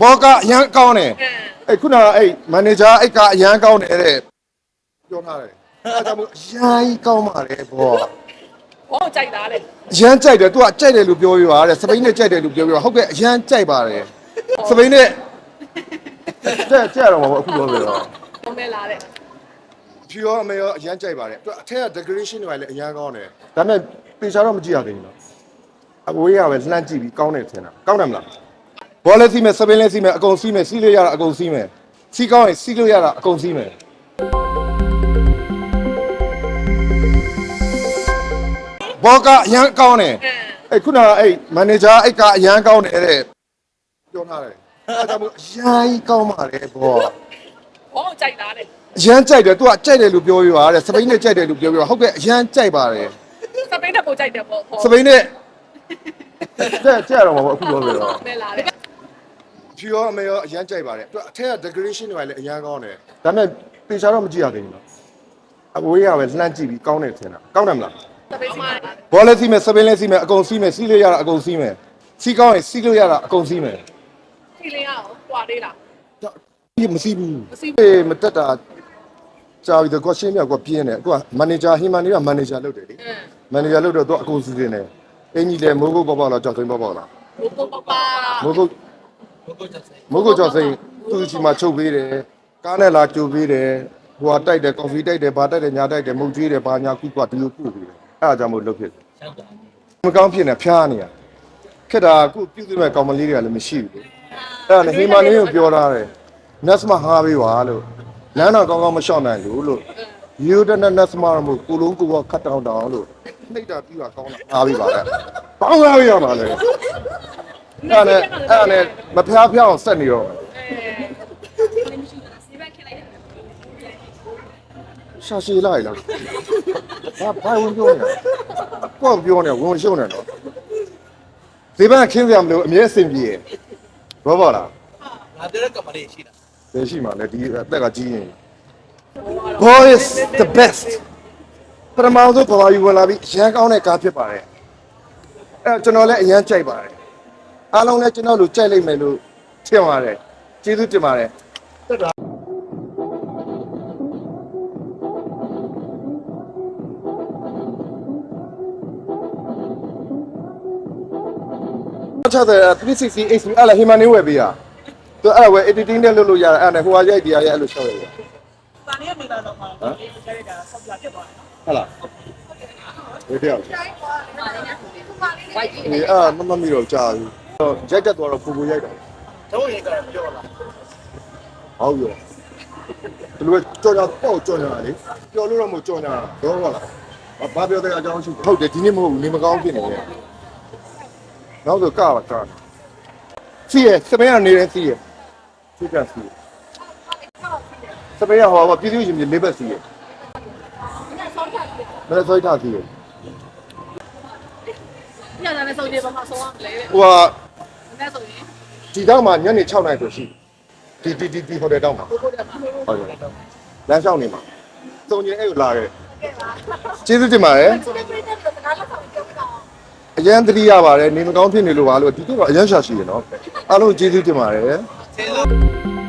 ဘောကအရန်ကောင်းတယ်အဲ့ခုနကအဲ့မန်နေဂျာအဲ့ကအရန်ကောင်းတယ်တဲ့ပြောထားတယ်အဲ့ဒါကြောင့်မို့အရန်ကြီးကောင်းပါလေဘောဘောကြိုက်တာလေအရန်ကြိုက်တယ်သူကကြိုက်တယ်လို့ပြောပြပါတဲ့စပိန်နဲ့ကြိုက်တယ်လို့ပြောပြပါဟုတ်ကဲ့အရန်ကြိုက်ပါတယ်စပိန်နဲ့ကြက်ကြက်တော့မှာပေါ့အခုပြောပြတော့ဘုံမဲလာတဲ့ဖြူရောအမေရောအရန်ကြိုက်ပါတယ်သူအထက်က decoration တွေလည်းအရန်ကောင်းတယ်ဒါပေမဲ့ပေချာတော့မကြည့်ရသေးဘူးနော်အဝေးရပဲလှမ်းကြည့်ပြီးကောင်းတယ်ထင်တာကောင်းတယ်မလား ဘောလည်းစီးမယ်စပိန်လည်းစီးမယ်အကုန်စီးမယ်စီးလို့ရတာအကုန်စီးမယ်စီးကောင်းရင်စီးလို့ရတာအကုန်စီးမယ်ဘောကအရန်ကောင်းတယ်အဲ့ခုနကအဲ့မန်နေဂျာအဲ့ကအရန်ကောင်းတယ်တဲ့ပြောထားတယ်အဲ့ဒါကြောင့်မို့အရန်ကြီးကောင်းပါလေဘောဘောကြိုက်တာလေအရန်ကြိုက်တယ်သူကကြိုက်တယ်လို့ပြောပြပါတဲ့စပိန်နဲ့ကြိုက်တယ်လို့ပြောပြပါဟုတ်ကဲ့အရန်ကြိုက်ပါတယ်စပိန်နဲ့ပိုကြိုက်တယ်ဘောဘောစပိန်နဲ့ကြက်ကြက်တော့မှာပေါ့အခုပြောပြတော့မဲလာတဲ့ ဖြူရောအမေရောအရန်ကြိုက်ပါတယ်သူအထက်က decoration တွေလည်းအရန်ကောင်းတယ်ဒါပေမဲ့ပေချာတော့မကြည့်ရသေးဘူးနော်အဝေးရပဲလှမ်းကြည့်ပြီးကောင်းတယ်ထင်တာကောင်းတယ်မလားစပိန်မှာဘောလည်းစီးမယ်စပိန်လည်းစီးမယ်အကုန်စီးမယ်စီးလို့ရတာအကုန်စီးမယ်စီးကောင်းရင်စီးလို့ရတာအကုန်စီးမယ်ဖီလင်းအောင်ပွာသေးလားဒီမစီးဘူးမစီးဘူးအေးမတက်တာကြာပြီတော့ရှင်းမြောက်ကပြင်းတယ်အခုကမန်နေဂျာဟီမန်နေကမန်နေဂျာလုပ်တယ်လေအင်းမန်နေဂျာလုပ်တော့သူအကုန်စီးနေတယ်အင်ကြီးလည်းမိုးကုတ်ပေါက်ပေါက်လာကြောက်သိမ်းပေါက်ပေါက်လာဘိုးဘိုးပါမိုးကုတ်မိုးကုတ် ကြောက်သိမ်းသူ့ချီမှာချုပ်ပေးတယ်ကားနဲ့လာကြိုပေးတယ်ဟိုကတိုက်တယ်ကော်ဖီတိုက်တယ်ဘာတိုက်တယ်ညာတိုက်တယ်မုတ်ကျွေးတယ်ဘာညာကုကဒီလိုကုပေးတယ်အဲ့ဒါကြောင့်မို့လုပ်ဖြစ်တယ်မကောင်းဖြစ်နေဖျားနေရခက်တာအခုပြုတ်သိမဲ့ကောင်မလေးတွေကလည်းမရှိဘူးလေအဲ့ဒါနဲ့ဟီမန်နေကိုပြောထားတယ်နတ်စမဟာပေးပါလို့လမ်းတော့ကောင်းကောင်းမလျှောက်နိုင်လို့လို့ယူဒနနတ်စမရမို့ကိုလုံးကိုကခတ်တောင်းတောင်းလို့နှိတ်တာပြီးတာကောင်းတာအားပေးပါလေပေါင်းကားရမှာလေ အဲ့ဒါနဲ့အဲ့ဒါနဲ့မဖျားဖျားအောင်ဆက်နေတော့ရှာရှည်လိုက်လားဘာဘာဝင်ပြောနေကိုယ်ပြောနေဝင်ရှုံနေတော့ဒီဘက်ခင်းစရာမလိုအမြဲအဆင်ပြေဘောဘောလားငါတဲ့ကမလေးရှိတာဘယ်ရှိမှလဲဒီအသက်ကကြီးရင် Boy is the best ပထမဆုံးဘာယူဝင်လာပြီးရန်ကောင်းတဲ့ကားဖြစ်ပါတယ်အဲ့ကျွန်တော်လည်းအရန်ကြိုက်ပါတယ် အားလုံးလည်းကျွန်တော်လိုကြိုက်လိမ့်မယ်လို့ထင်ပါတယ်ကျေးဇူးတင်ပါတယ်ချတဲ့360 HP အဲ့လေဟီမန်နေဝယ်ပေးရသူအဲ့ဒါဝယ် editing နဲ့လုပ်လို့ရတယ်အဲ့ဒါနဲ့ဟိုဟာရိုက်ဒီဟာရိုက်အဲ့လိုရှောက်ရရ။တာနေမိလာတော့မှဟမ်။ရိုက်တာဆောက်ပြဖြစ်သွားတယ်နော်ဟုတ်လားဒီတယောက်ဝိုက်ကြီးဒီအာမမမီတော့ကြာပြီ တော့ရိုက်တက်သွားတော့ပူပူရိုက်တာ။တော့ရိုက်တာပြောလာဟုတ်ရောဒီလိုကြော်ညာပေါ့ကြော်ညာလေပြောလို့တော့မကြော်ညာတော့ဟုတ်လားဘာပြောတဲ့အကြောင်းရှိဟုတ်တယ်ဒီနေ့မဟုတ်ဘူးနေမကောင်းဖြစ်နေတယ်နောက်ဆိုကပါကစီးရစပင်းကနေရစီးရစီးကစီးစပင်းရဟောပါပြည်သူရှင်မြေလေးဘက်စီးရမနေ့ဆောက်ထားစီးရညနေနဲ့စုံနေပါမှာဆုံးအောင်လေတဲ့ဟိုက နဲ့ဆိုရင်ဒီတော့မှညနေ6နာရီဆိုရှိဒီဒီဒီဒီဟိုတယ်တောင်းမှာကိုကိုတက်ပါဟုတ်ကဲ့လမ်းလျှောက်နေမှာစုံကျင်အဲ့ကိုလာခဲ့ကျေးဇူးတင်ပါတယ်အရန်သတိရပါတယ်နေမကောင်းဖြစ်နေလို့ပါလို့ဒီကတော့အရန်ရှာရှိရနော်အားလုံးကျေးဇူးတင်ပါတယ်။ကျေးဇူး